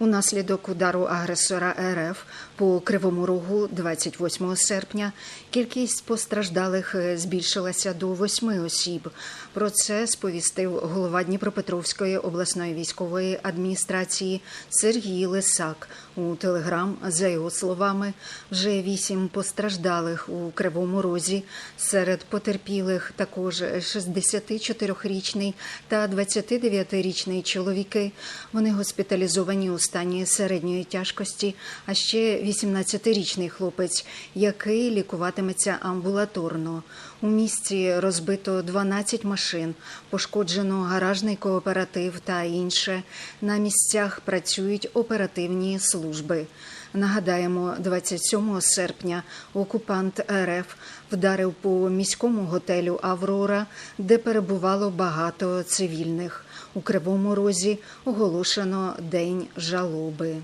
Унаслідок удару агресора РФ по Кривому Рогу 28 серпня кількість постраждалих е, збільшилася до восьми осіб. Про це сповістив голова Дніпропетровської обласної військової адміністрації Сергій Лисак у телеграм. За його словами, вже вісім постраждалих у Кривому Розі. Серед потерпілих також 64-річний та 29-річний чоловіки. Вони госпіталізовані у стані середньої тяжкості, а ще 18-річний хлопець, який лікуватиметься амбулаторно. У місті розбито 12 машин, пошкоджено гаражний кооператив та інше. На місцях працюють оперативні служби. Нагадаємо, 27 серпня окупант РФ вдарив по міському готелю Аврора, де перебувало багато цивільних. У Кривому Розі оголошено день жалоби.